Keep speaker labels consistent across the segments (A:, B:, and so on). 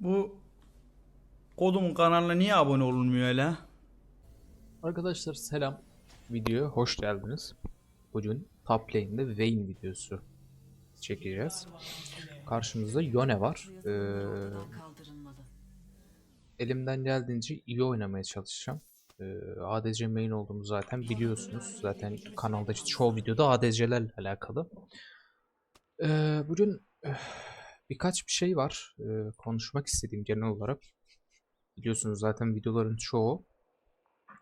A: Bu kodumun kanalına niye abone olunmuyor öyle?
B: Arkadaşlar selam. Videoya hoş geldiniz. Bugün top lane'de Vayne videosu çekeceğiz. Karşımızda Yone var. Ee, elimden geldiğince iyi oynamaya çalışacağım. Ee, ADC main olduğumu zaten biliyorsunuz. Zaten kanaldaki çoğu videoda ADC'lerle alakalı. Ee, bugün eh, birkaç bir şey var. Ee, konuşmak istediğim genel olarak. Biliyorsunuz zaten videoların çoğu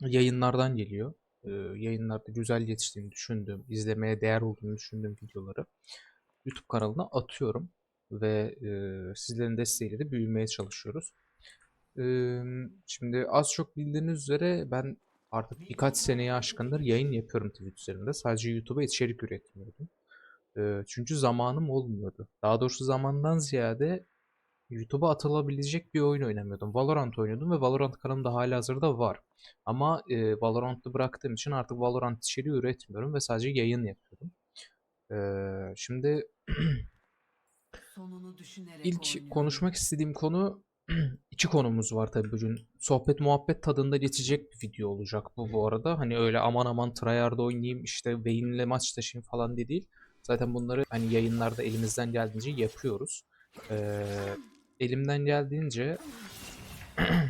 B: yayınlardan geliyor. Ee, yayınlarda güzel yetiştiğini düşündüğüm, izlemeye değer olduğunu düşündüğüm videoları YouTube kanalına atıyorum ve e, sizlerin desteğiyle de büyümeye çalışıyoruz. Ee, şimdi az çok bildiğiniz üzere ben artık birkaç seneye aşkındır yayın yapıyorum Twitch üzerinde. Sadece YouTube'a içerik üretmiyordum. Çünkü zamanım olmuyordu. Daha doğrusu zamandan ziyade YouTube'a atılabilecek bir oyun oynamıyordum. Valorant oynuyordum ve Valorant kanalımda halihazırda var. Ama e, Valorant'ı bıraktığım için artık Valorant içeriği üretmiyorum ve sadece yayın yapıyorum. Ee, şimdi ilk
C: oyna.
B: konuşmak istediğim konu iki konumuz var tabii bugün. Sohbet muhabbet tadında geçecek bir video olacak bu bu arada. Hani öyle aman aman tryhard oynayayım işte Vayne'le maç taşıyayım falan diye değil. Zaten bunları hani yayınlarda elimizden geldiğince yapıyoruz. Ee, elimden geldiğince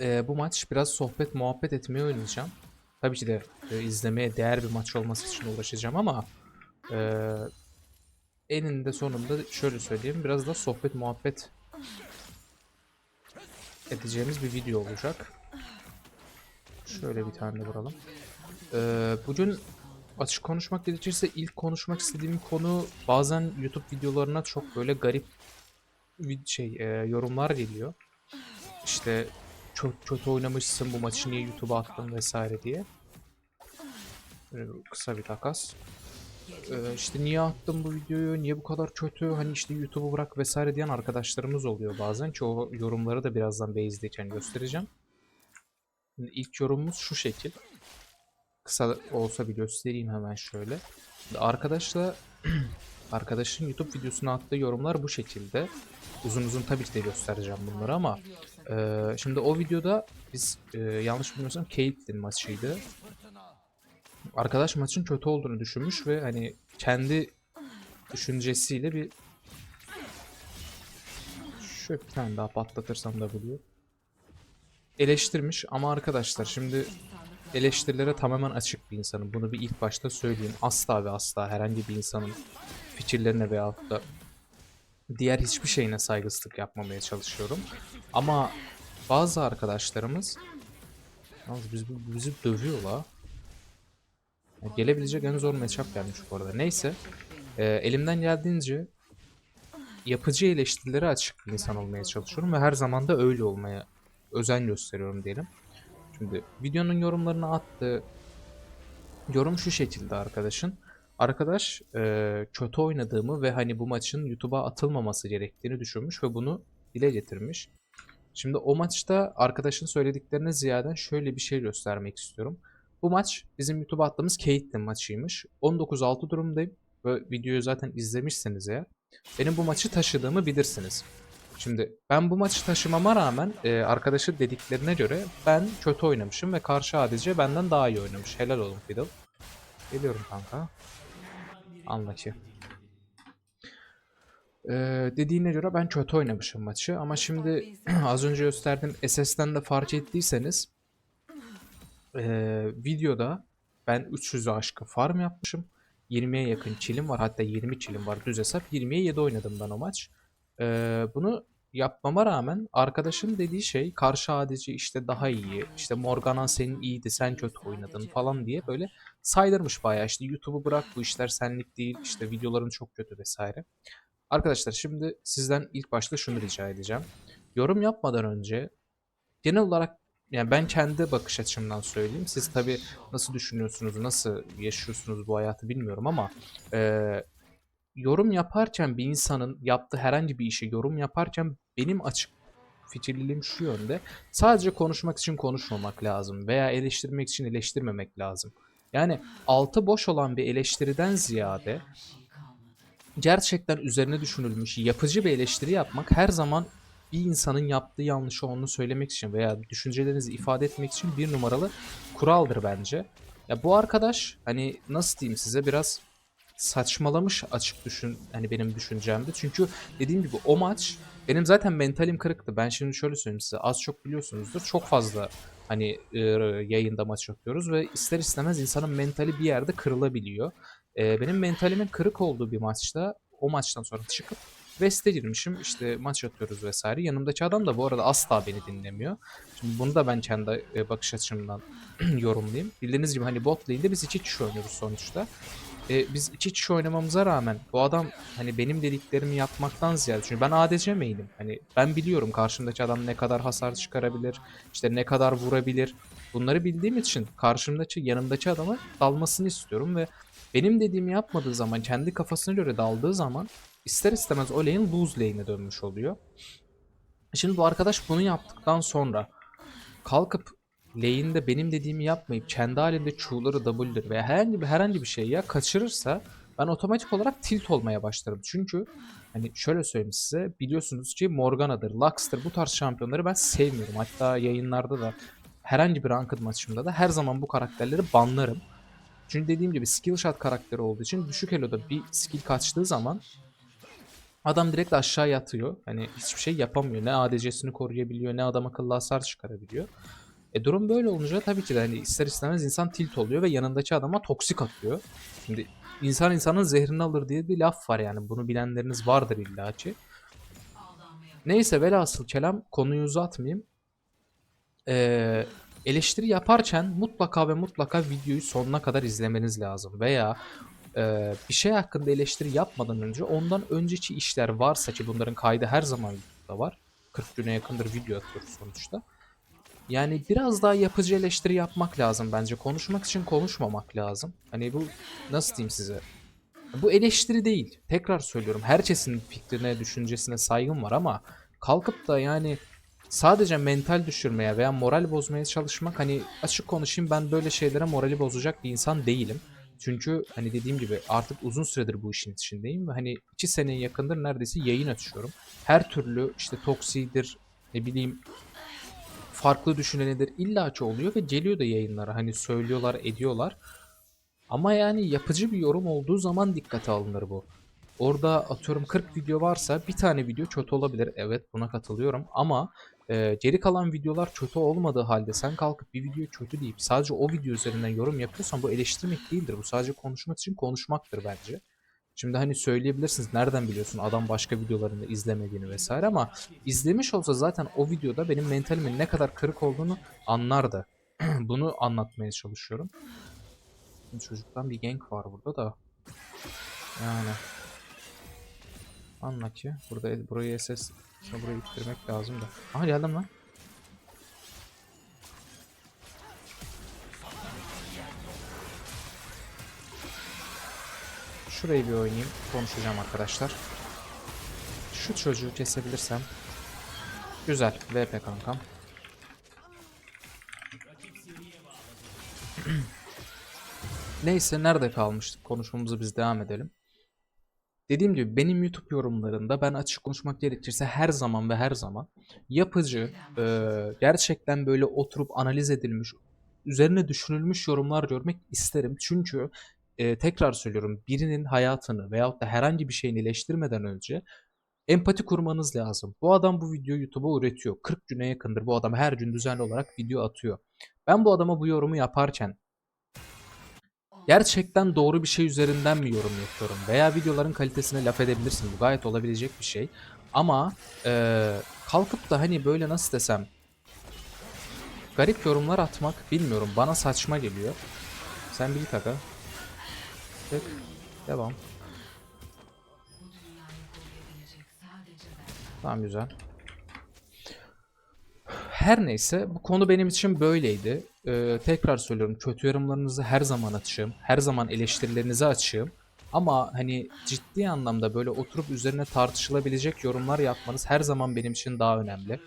B: e, bu maç biraz sohbet muhabbet etmeye oynayacağım. Tabii ki de e, izlemeye değer bir maç olması için uğraşacağım ama e, eninde sonunda şöyle söyleyeyim biraz da sohbet muhabbet edeceğimiz bir video olacak. Şöyle bir tane de vuralım. E, bugün açık konuşmak gerekirse ilk konuşmak istediğim konu bazen YouTube videolarına çok böyle garip şey e, yorumlar geliyor. İşte çok kötü oynamışsın bu maçı niye YouTube'a attın vesaire diye. Böyle kısa bir takas. Ee, işte niye attın bu videoyu, niye bu kadar kötü, hani işte YouTube'u bırak vesaire diyen arkadaşlarımız oluyor bazen. Çoğu yorumları da birazdan base'deyken göstereceğim. Şimdi ilk yorumumuz şu şekil. Kısa olsa bir göstereyim hemen şöyle. Arkadaşla arkadaşın YouTube videosuna attığı yorumlar bu şekilde. Uzun uzun tabii ki de göstereceğim bunları ama ee, şimdi o videoda biz e, yanlış bilmiyorsam Caitlyn maçıydı. Arkadaş maçın kötü olduğunu düşünmüş ve hani kendi düşüncesiyle bir şöyle bir tane daha patlatırsam da biliyor. Eleştirmiş ama arkadaşlar şimdi eleştirilere tamamen açık bir insanım. Bunu bir ilk başta söyleyeyim. Asla ve asla herhangi bir insanın fikirlerine veyahut da diğer hiçbir şeyine saygısızlık yapmamaya çalışıyorum. Ama bazı arkadaşlarımız Yalnız biz, bizi dövüyor la. Gelebilecek en zor matchup gelmiş bu arada. Neyse. e, elimden geldiğince yapıcı eleştirilere açık bir insan olmaya çalışıyorum ve her zaman da öyle olmaya özen gösteriyorum diyelim. Şimdi videonun yorumlarına attığı yorum şu şekilde arkadaşın. Arkadaş e, kötü oynadığımı ve hani bu maçın YouTube'a atılmaması gerektiğini düşünmüş ve bunu dile getirmiş. Şimdi o maçta arkadaşın söylediklerine ziyade şöyle bir şey göstermek istiyorum. Bu maç bizim YouTube'a attığımız Caitlyn maçıymış. 19-6 durumdayım ve videoyu zaten izlemişseniz eğer benim bu maçı taşıdığımı bilirsiniz. Şimdi ben bu maçı taşımama rağmen e, arkadaşın dediklerine göre ben kötü oynamışım ve karşı ADC benden daha iyi oynamış. Helal olun Fiddle. Geliyorum kanka. Anla ki. Ee, dediğine göre ben kötü oynamışım maçı ama şimdi az önce gösterdiğim SS'den de fark ettiyseniz ee, videoda ben 300'ü aşkı farm yapmışım. 20'ye yakın kilim var hatta 20 kilim var düz hesap 20'ye 7 oynadım ben o maç. Ee, bunu yapmama rağmen arkadaşın dediği şey karşı ADC işte daha iyi işte Morgana senin iyiydi sen kötü oynadın falan diye böyle saydırmış bayağı işte YouTube'u bırak bu işler senlik değil işte videoların çok kötü vesaire. Arkadaşlar şimdi sizden ilk başta şunu rica edeceğim. Yorum yapmadan önce genel olarak yani ben kendi bakış açımdan söyleyeyim. Siz tabii nasıl düşünüyorsunuz, nasıl yaşıyorsunuz bu hayatı bilmiyorum ama eee, yorum yaparken bir insanın yaptığı herhangi bir işe yorum yaparken benim açık fikirliliğim şu yönde. Sadece konuşmak için konuşmamak lazım veya eleştirmek için eleştirmemek lazım. Yani altı boş olan bir eleştiriden ziyade gerçekten üzerine düşünülmüş yapıcı bir eleştiri yapmak her zaman bir insanın yaptığı yanlışı onu söylemek için veya düşüncelerinizi ifade etmek için bir numaralı kuraldır bence. Ya bu arkadaş hani nasıl diyeyim size biraz saçmalamış açık düşün hani benim düşüncemde. Çünkü dediğim gibi o maç benim zaten mentalim kırıktı. Ben şimdi şöyle söyleyeyim size az çok biliyorsunuzdur. Çok fazla hani e, yayında maç yapıyoruz ve ister istemez insanın mentali bir yerde kırılabiliyor. E, benim mentalimin kırık olduğu bir maçta o maçtan sonra çıkıp West'e girmişim işte maç atıyoruz vesaire. Yanımdaki adam da bu arada asla beni dinlemiyor. Şimdi bunu da ben kendi e, bakış açımdan yorumlayayım. Bildiğiniz gibi hani bot lane'de biz iki kişi oynuyoruz sonuçta. E, biz iki kişi oynamamıza rağmen bu adam hani benim dediklerimi yapmaktan ziyade çünkü ben ADC main'im. Hani ben biliyorum karşımdaki adam ne kadar hasar çıkarabilir, işte ne kadar vurabilir. Bunları bildiğim için karşımdaki yanımdaki adama dalmasını istiyorum ve benim dediğimi yapmadığı zaman kendi kafasına göre daldığı zaman ister istemez o lane lose lane'e dönmüş oluyor. Şimdi bu arkadaş bunu yaptıktan sonra kalkıp lane'de benim dediğimi yapmayıp kendi halinde Q'ları W'leri veya herhangi bir herhangi bir şey ya kaçırırsa ben otomatik olarak tilt olmaya başlarım. Çünkü hani şöyle söyleyeyim size biliyorsunuz ki Morgana'dır, Lux'tır bu tarz şampiyonları ben sevmiyorum. Hatta yayınlarda da herhangi bir ranked maçımda da her zaman bu karakterleri banlarım. Çünkü dediğim gibi skill shot karakteri olduğu için düşük elo'da bir skill kaçtığı zaman adam direkt aşağı yatıyor. Hani hiçbir şey yapamıyor. Ne ADC'sini koruyabiliyor ne adam akıllı hasar çıkarabiliyor. E durum böyle olunca tabii ki de hani ister istemez insan tilt oluyor ve yanındaki adama toksik atıyor. Şimdi insan insanın zehrini alır diye bir laf var yani. Bunu bilenleriniz vardır illaki. Neyse velhasıl kelam konuyu uzatmayayım. Ee, eleştiri yaparken mutlaka ve mutlaka videoyu sonuna kadar izlemeniz lazım. Veya e, bir şey hakkında eleştiri yapmadan önce ondan önceki işler varsa ki bunların kaydı her zaman YouTube'da var. 40 güne yakındır video atıyoruz sonuçta. Yani biraz daha yapıcı eleştiri yapmak lazım bence. Konuşmak için konuşmamak lazım. Hani bu nasıl diyeyim size? Bu eleştiri değil. Tekrar söylüyorum. Herkesin fikrine, düşüncesine saygım var ama kalkıp da yani sadece mental düşürmeye veya moral bozmaya çalışmak hani açık konuşayım ben böyle şeylere morali bozacak bir insan değilim. Çünkü hani dediğim gibi artık uzun süredir bu işin içindeyim ve hani 2 seneye yakındır neredeyse yayın açıyorum. Her türlü işte toksidir ne bileyim farklı düşünenidir illaki oluyor ve geliyor da yayınlara hani söylüyorlar ediyorlar. Ama yani yapıcı bir yorum olduğu zaman dikkate alınır bu. Orada atıyorum 40 video varsa bir tane video kötü olabilir. Evet buna katılıyorum ama e, geri kalan videolar kötü olmadığı halde sen kalkıp bir video kötü deyip sadece o video üzerinden yorum yapıyorsan bu eleştirmek değildir. Bu sadece konuşmak için konuşmaktır bence. Şimdi hani söyleyebilirsiniz nereden biliyorsun adam başka videolarını izlemediğini vesaire ama izlemiş olsa zaten o videoda benim mentalimin ne kadar kırık olduğunu anlardı. Bunu anlatmaya çalışıyorum. Şimdi çocuktan bir gank var burada da. Yani. Anla ki burada burayı SS burayı ittirmek lazım da. Aha geldim lan. Şurayı bir oynayayım. Konuşacağım arkadaşlar. Şu çocuğu kesebilirsem. Güzel. VP kankam. Neyse nerede kalmıştık? Konuşmamızı biz devam edelim. Dediğim gibi benim YouTube yorumlarında ben açık konuşmak gerekirse her zaman ve her zaman yapıcı, e, gerçekten böyle oturup analiz edilmiş, üzerine düşünülmüş yorumlar görmek isterim. Çünkü e, tekrar söylüyorum birinin hayatını veyahut da herhangi bir şeyini eleştirmeden önce empati kurmanız lazım. Bu adam bu videoyu YouTube'a üretiyor. 40 güne yakındır bu adam her gün düzenli olarak video atıyor. Ben bu adama bu yorumu yaparken gerçekten doğru bir şey üzerinden mi yorum yapıyorum? Veya videoların kalitesine laf edebilirsin. Bu gayet olabilecek bir şey. Ama eee, kalkıp da hani böyle nasıl desem garip yorumlar atmak bilmiyorum. Bana saçma geliyor. Sen bir git aga. Tık. Devam. Tamam güzel. Her neyse bu konu benim için böyleydi. Ee, tekrar söylüyorum kötü yorumlarınızı her zaman açığım. Her zaman eleştirilerinizi açığım. Ama hani ciddi anlamda böyle oturup üzerine tartışılabilecek yorumlar yapmanız her zaman benim için daha önemli.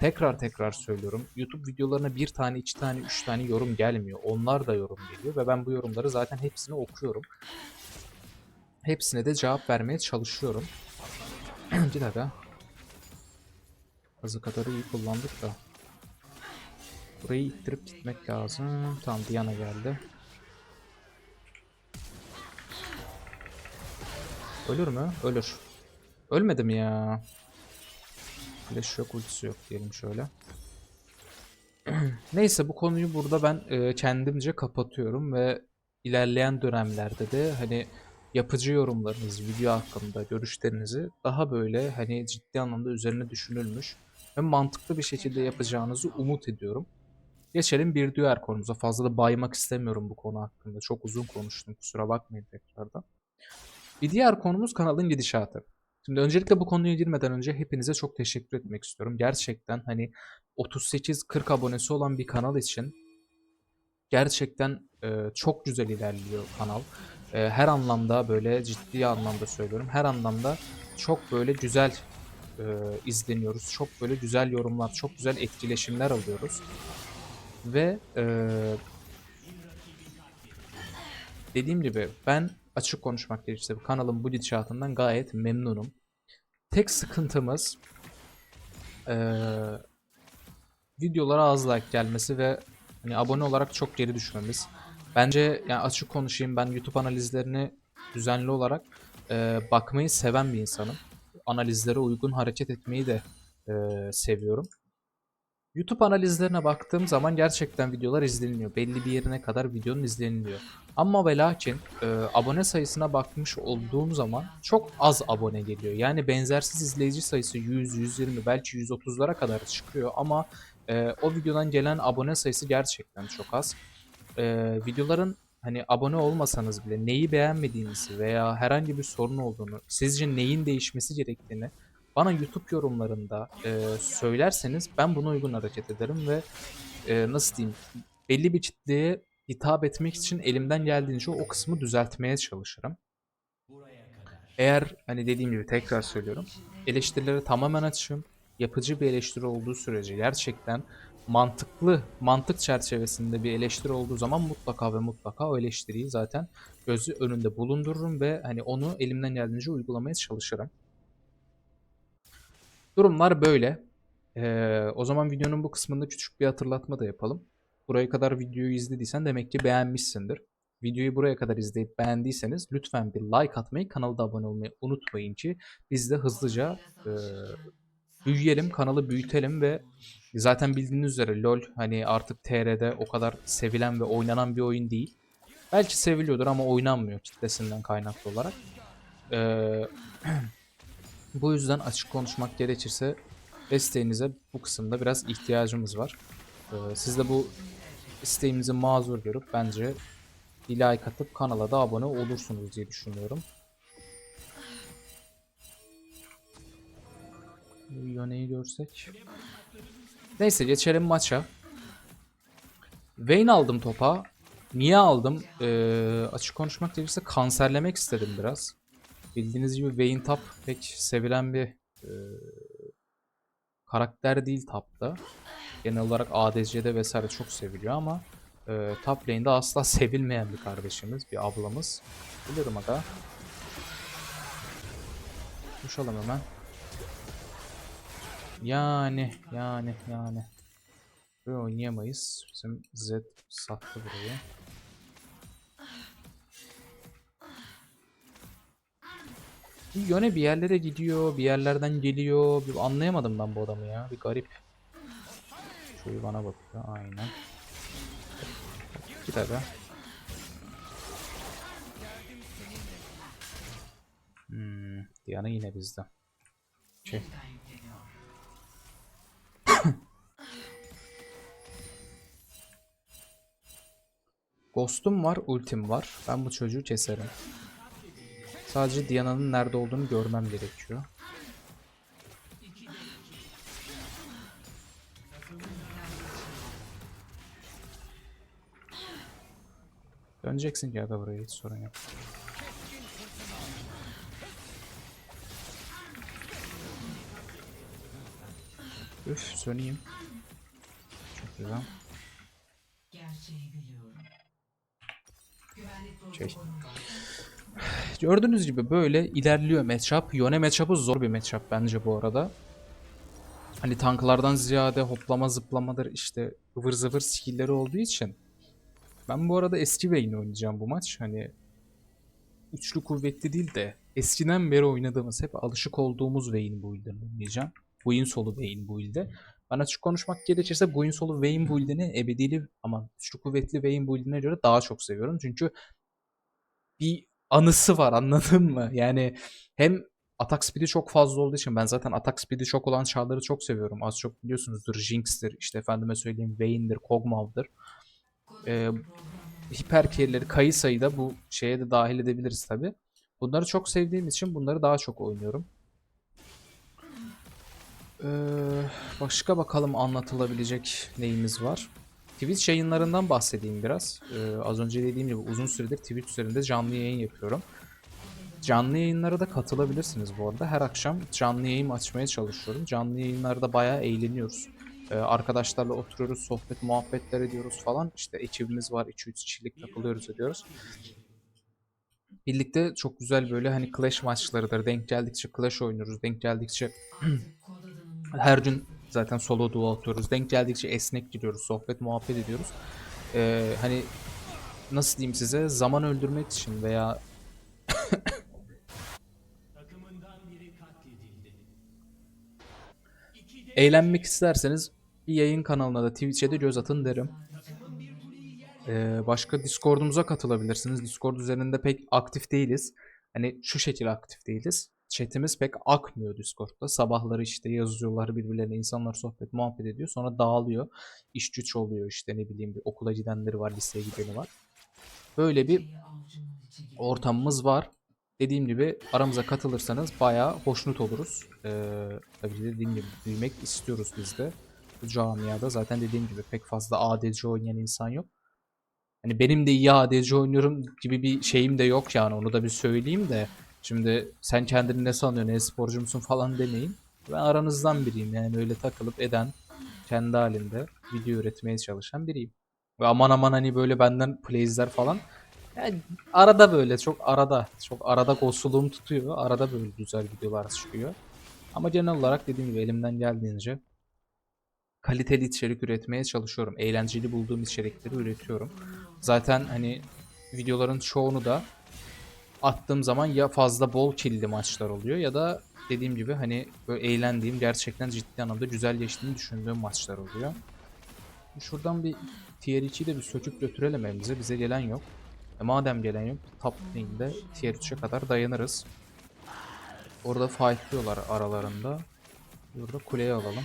B: Tekrar tekrar söylüyorum. YouTube videolarına bir tane, iki tane, üç tane yorum gelmiyor. Onlar da yorum geliyor ve ben bu yorumları zaten hepsini okuyorum. Hepsine de cevap vermeye çalışıyorum. bir dakika. Hızı kadarı iyi kullandık da. Burayı ittirip gitmek lazım. Tamam Diana geldi. Ölür mü? Ölür. Ölmedi mi ya? Flash yok, ultisi yok diyelim şöyle. Neyse bu konuyu burada ben e, kendimce kapatıyorum ve ilerleyen dönemlerde de hani yapıcı yorumlarınızı, video hakkında görüşlerinizi daha böyle hani ciddi anlamda üzerine düşünülmüş ve mantıklı bir şekilde yapacağınızı umut ediyorum. Geçelim bir diğer konumuza. Fazla da baymak istemiyorum bu konu hakkında. Çok uzun konuştum. Kusura bakmayın tekrardan. Bir diğer konumuz kanalın gidişatı. Şimdi öncelikle bu konuya girmeden önce hepinize çok teşekkür etmek istiyorum. Gerçekten hani 38-40 abonesi olan bir kanal için gerçekten e, çok güzel ilerliyor kanal. E, her anlamda böyle ciddi anlamda söylüyorum. Her anlamda çok böyle güzel e, izleniyoruz. Çok böyle güzel yorumlar, çok güzel etkileşimler alıyoruz. Ve e, dediğim gibi ben açık konuşmak gerekirse kanalın bu gidişatından gayet memnunum. Tek sıkıntımız eee videolara az like gelmesi ve hani abone olarak çok geri düşmemiz. Bence yani açık konuşayım ben YouTube analizlerini düzenli olarak eee, bakmayı seven bir insanım. Analizlere uygun hareket etmeyi de eee, seviyorum. YouTube analizlerine baktığım zaman gerçekten videolar izleniliyor. Belli bir yerine kadar videonun izleniliyor. Ama ve lakin e, abone sayısına bakmış olduğum zaman çok az abone geliyor. Yani benzersiz izleyici sayısı 100, 120 belki 130'lara kadar çıkıyor ama e, o videodan gelen abone sayısı gerçekten çok az. E, videoların hani abone olmasanız bile neyi beğenmediğinizi veya herhangi bir sorun olduğunu, sizce neyin değişmesi gerektiğini bana YouTube yorumlarında e, söylerseniz ben buna uygun hareket ederim ve e, nasıl diyeyim belli bir kitleye hitap etmek için elimden geldiğince o kısmı düzeltmeye çalışırım. Eğer hani dediğim gibi tekrar söylüyorum eleştirilere tamamen açığım. Yapıcı bir eleştiri olduğu sürece gerçekten mantıklı, mantık çerçevesinde bir eleştiri olduğu zaman mutlaka ve mutlaka o eleştiriyi zaten gözü önünde bulundururum ve hani onu elimden geldiğince uygulamaya çalışırım. Durumlar böyle. Ee, o zaman videonun bu kısmında küçük bir hatırlatma da yapalım. Buraya kadar videoyu izlediysen demek ki beğenmişsindir. Videoyu buraya kadar izleyip beğendiyseniz lütfen bir like atmayı, kanala da abone olmayı unutmayın ki biz de hızlıca e, büyüyelim, kanalı büyütelim ve zaten bildiğiniz üzere LoL hani artık TR'de o kadar sevilen ve oynanan bir oyun değil. Belki seviliyordur ama oynanmıyor kitlesinden kaynaklı olarak. Ee, bu yüzden açık konuşmak gerekirse desteğinize bu kısımda biraz ihtiyacımız var. Ee, siz de bu isteğimizi mazur görüp bence bir like atıp kanala da abone olursunuz diye düşünüyorum. Bu Yone'yi görsek. Neyse geçelim maça. Vayne aldım topa. Niye aldım? Ee, açık konuşmak gerekirse kanserlemek istedim biraz. Bildiğiniz gibi Vayne top pek sevilen bir e, karakter değil tapta. Genel olarak ADC'de vesaire çok seviliyor ama e, top lane'de asla sevilmeyen bir kardeşimiz, bir ablamız. Bilirim aga. Koşalım hemen. Yani, yani, yani. Böyle oynayamayız. Bizim Z sattı burayı. Bir Yöne bir yerlere gidiyor, bir yerlerden geliyor. Bir anlayamadım ben bu adamı ya. Bir garip. Şöyle bana bakıyor. Aynen. Git aga. Hmm, Diana yine bizde. Şey. Ghost'um var, ultim var. Ben bu çocuğu keserim. Sadece Diana'nın nerede olduğunu görmem gerekiyor. Döneceksin ki aga buraya hiç sorun yok. Üf söneyim. Çok güzel.
C: Gerçeği biliyorum.
B: Şey. Gördüğünüz gibi böyle ilerliyor matchup. Yone matchup'ı zor bir matchup bence bu arada. hani tanklardan ziyade hoplama zıplamadır işte ıvır zıvır skill'leri olduğu için ben bu arada eski Vayne oynayacağım bu maç. Hani üçlü kuvvetli değil de eskiden beri oynadığımız hep alışık olduğumuz Vayne build'ini oynayacağım. Vayne solu Vayne build'i. Ben açık konuşmak gerekirse Vayne solu Vayne build'ini ebedili ama üçlü kuvvetli Vayne build'ine göre daha çok seviyorum. Çünkü bir anısı var anladın mı? Yani hem atak speed'i çok fazla olduğu için ben zaten atak speed'i çok olan çarları çok seviyorum. Az çok biliyorsunuzdur. Jinx'tir, işte efendime söyleyeyim Vayne'dir, Kog'Maw'dır. Ee, hiper carry'leri, Kayısa'yı da bu şeye de dahil edebiliriz tabi. Bunları çok sevdiğim için bunları daha çok oynuyorum. Ee, başka bakalım anlatılabilecek neyimiz var. Twitch yayınlarından bahsedeyim biraz. Ee, az önce dediğim gibi uzun süredir Twitch üzerinde canlı yayın yapıyorum. Canlı yayınlara da katılabilirsiniz bu arada. Her akşam canlı yayın açmaya çalışıyorum. Canlı yayınlarda bayağı eğleniyoruz. Ee, arkadaşlarla oturuyoruz, sohbet, muhabbetler ediyoruz falan. İşte ekibimiz var, 2-3 kişilik takılıyoruz ediyoruz. Birlikte çok güzel böyle hani Clash maçlarıdır. Denk geldikçe Clash oynuyoruz. Denk geldikçe her gün zaten solo duo atıyoruz. Denk geldikçe esnek giriyoruz, sohbet muhabbet ediyoruz. Ee, hani nasıl diyeyim size zaman öldürmek için veya eğlenmek isterseniz bir yayın kanalına da Twitch'e de göz atın derim. Ee, başka Discord'umuza katılabilirsiniz. Discord üzerinde pek aktif değiliz. Hani şu şekilde aktif değiliz. Chat'imiz pek akmıyor Discord'da. Sabahları işte yazıyorlar birbirlerine, insanlar sohbet, muhabbet ediyor. Sonra dağılıyor. İş güç oluyor işte ne bileyim bir okula gidenleri var, liseye gideni var. Böyle bir ortamımız var. Dediğim gibi aramıza katılırsanız bayağı hoşnut oluruz. Ee, tabii dediğim gibi büyümek istiyoruz biz de. Bu camiada zaten dediğim gibi pek fazla ADC oynayan insan yok. Hani benim de iyi ADC oynuyorum gibi bir şeyim de yok yani onu da bir söyleyeyim de. Şimdi sen kendini ne sanıyorsun, e-sporcu musun falan demeyin. Ben aranızdan biriyim yani öyle takılıp eden, kendi halinde video üretmeye çalışan biriyim. Ve aman aman hani böyle benden plays'ler falan yani arada böyle çok arada çok arada ghostluğum tutuyor. Arada böyle güzel videolar çıkıyor. Ama genel olarak dediğim gibi elimden geldiğince kaliteli içerik üretmeye çalışıyorum. Eğlenceli bulduğum içerikleri üretiyorum. Zaten hani videoların çoğunu da attığım zaman ya fazla bol killi maçlar oluyor ya da dediğim gibi hani böyle eğlendiğim gerçekten ciddi anlamda güzel geçtiğini düşündüğüm maçlar oluyor. Şuradan bir tier 2'yi de bir söküp götürelim elimize. Bize gelen yok. E madem gelen yok top lane'de tier 3'e kadar dayanırız. Orada fightlıyorlar aralarında. Burada kuleyi alalım.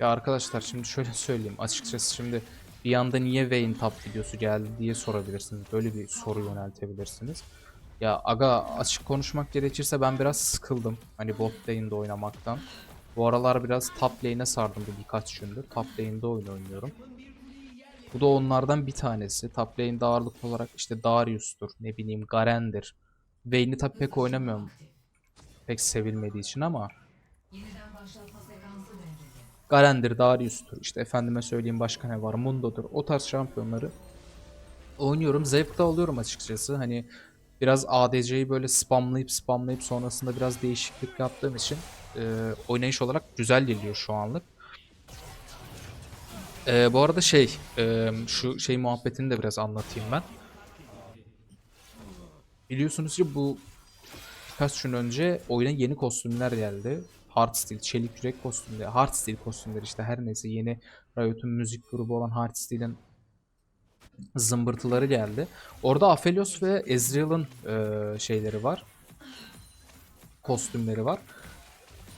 B: Ya arkadaşlar şimdi şöyle söyleyeyim. Açıkçası şimdi bir anda niye Vayne top videosu geldi diye sorabilirsiniz. Böyle bir soru yöneltebilirsiniz. Ya aga açık konuşmak gerekirse ben biraz sıkıldım. Hani bot lane'de oynamaktan. Bu aralar biraz top lane'e sardım bir birkaç gündür. Top lane'de oyun oynuyorum. Bu da onlardan bir tanesi. Top lane'de ağırlıklı olarak işte Darius'tur, ne bileyim Garen'dir. Vayne'i tabi pek oynamıyorum. Pek sevilmediği için ama Garen'dir, Darius'tur. işte efendime söyleyeyim başka ne var? Mundo'dur. O tarz şampiyonları oynuyorum. Zevk de alıyorum açıkçası. Hani biraz ADC'yi böyle spamlayıp spamlayıp sonrasında biraz değişiklik yaptığım için e, oynayış olarak güzel geliyor şu anlık. E, bu arada şey, e, şu şey muhabbetini de biraz anlatayım ben. Biliyorsunuz ki bu birkaç gün önce oyuna yeni kostümler geldi. Hardstyle, çelik yürek kostümleri, Hardstyle kostümleri işte her neyse yeni Riot'un müzik grubu olan Hardstyle'in zımbırtıları geldi. Orada Aphelios ve Ezreal'ın eee, şeyleri var. Kostümleri var.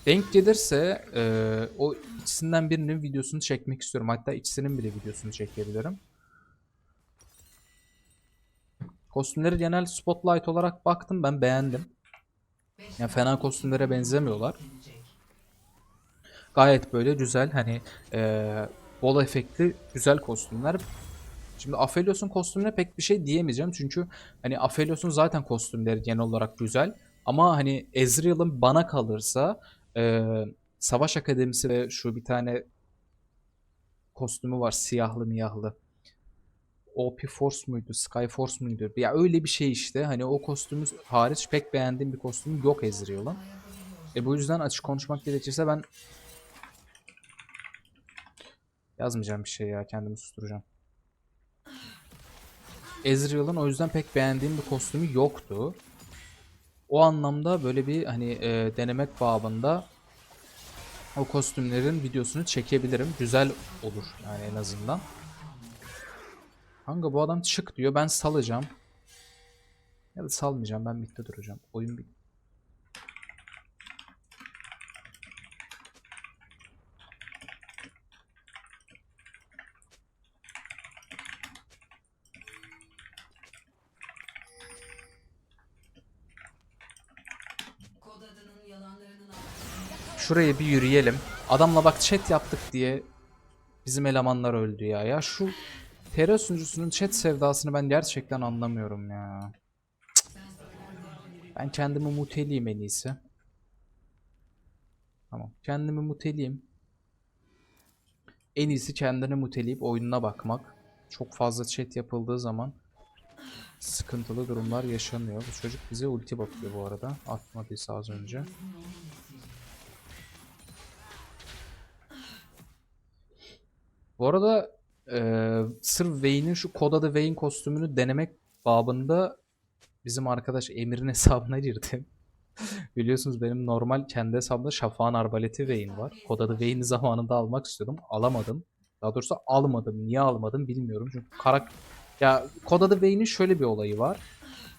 B: Denk gelirse eee, o ikisinden birinin videosunu çekmek istiyorum. Hatta ikisinin bile videosunu çekebilirim. Kostümleri genel spotlight olarak baktım ben beğendim. Yani fena kostümlere benzemiyorlar. Gayet böyle güzel hani eee bol efektli güzel kostümler. Şimdi Aphelios'un kostümüne pek bir şey diyemeyeceğim çünkü hani Aphelios'un zaten kostümleri genel olarak güzel ama hani Ezreal'ın bana kalırsa eee, Savaş Akademisi ve şu bir tane kostümü var siyahlı miyahlı. OP Force muydu? Sky Force muydu? Ya öyle bir şey işte. Hani o kostümü hariç pek beğendiğim bir kostüm yok Ezreal'ın. E bu yüzden açık konuşmak gerekirse ben yazmayacağım bir şey ya. Kendimi susturacağım. Ezreal'ın o yüzden pek beğendiğim bir kostümü yoktu. O anlamda böyle bir hani e, denemek babında o kostümlerin videosunu çekebilirim. Güzel olur yani en azından. Kanka bu adam çık diyor. Ben salacağım. Ya da salmayacağım. Ben midde duracağım. Oyun bit. Şuraya bir yürüyelim. Adamla bak chat yaptık diye bizim elemanlar öldü ya. Ya şu TR sunucusunun chat sevdasını ben gerçekten anlamıyorum ya. Ben kendimi muteleyeyim en iyisi. Tamam. Kendimi muteleyeyim. En iyisi kendini muteleyip oyununa bakmak. Çok fazla chat yapıldığı zaman sıkıntılı durumlar yaşanıyor. Bu çocuk bize ulti bakıyor bu arada. Atmadıysa az önce. Bu arada eee sırf Vayne'in şu kod adı Vayne kostümünü denemek babında bizim arkadaş Emir'in hesabına girdim. Biliyorsunuz benim normal kendi hesabımda Şafak'ın arbaleti Vayne var. Kod adı Vayne'i zamanında almak istiyordum. Alamadım. Daha doğrusu almadım. Niye almadım bilmiyorum. Çünkü karak... Ya kod adı Vayne'in şöyle bir olayı var.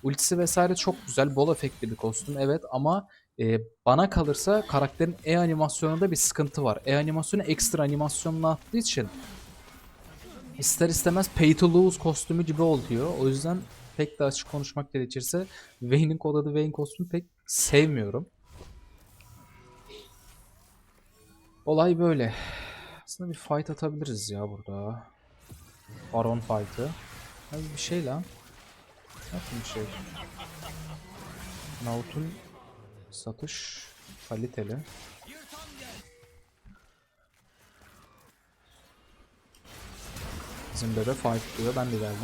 B: Ultisi vesaire çok güzel. Bol efektli bir kostüm evet ama e, bana kalırsa karakterin E animasyonunda bir sıkıntı var. E animasyonu ekstra animasyonla attığı için ister istemez pay to lose kostümü gibi oluyor. O yüzden pek de açık konuşmak gerekirse Vayne'in kod adı Vayne kostümü pek sevmiyorum. Olay böyle. Aslında bir fight atabiliriz ya burada. Baron fight'ı. Hadi bir şey lan. Nasıl bir şey? Naut'un satış kaliteli. Bizim bebe fight diyor. Ben de geldim.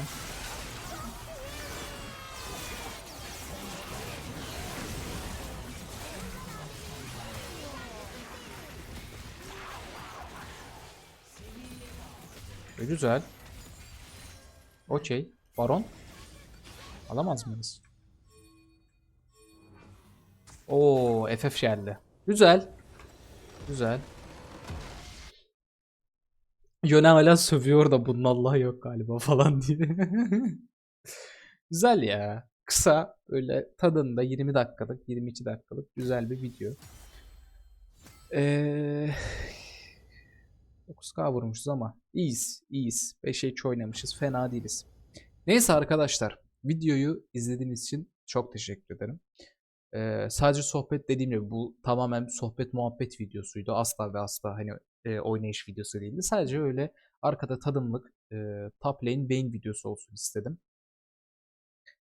B: E, güzel. Okey. Baron. Alamaz mıyız? Oo, FF geldi. Güzel. Güzel. Yone hala sövüyor da bunun Allah'ı yok galiba falan diye. güzel ya. Kısa öyle tadında 20 dakikalık 22 dakikalık güzel bir video. Ee, 9K vurmuşuz ama iyiyiz iyiyiz. 5'e 2 oynamışız fena değiliz. Neyse arkadaşlar videoyu izlediğiniz için çok teşekkür ederim. Ee, sadece sohbet dediğim gibi bu tamamen sohbet muhabbet videosuydu. Asla ve asla hani e, oynayış videosu değildi. Sadece öyle arkada tadımlık e, top lane Vayne videosu olsun istedim.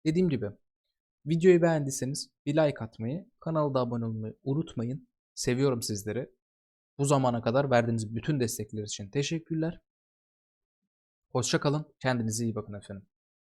B: Dediğim gibi videoyu beğendiyseniz bir like atmayı, kanala da abone olmayı unutmayın. Seviyorum sizleri. Bu zamana kadar verdiğiniz bütün destekler için teşekkürler. Hoşça kalın. Kendinize iyi bakın efendim.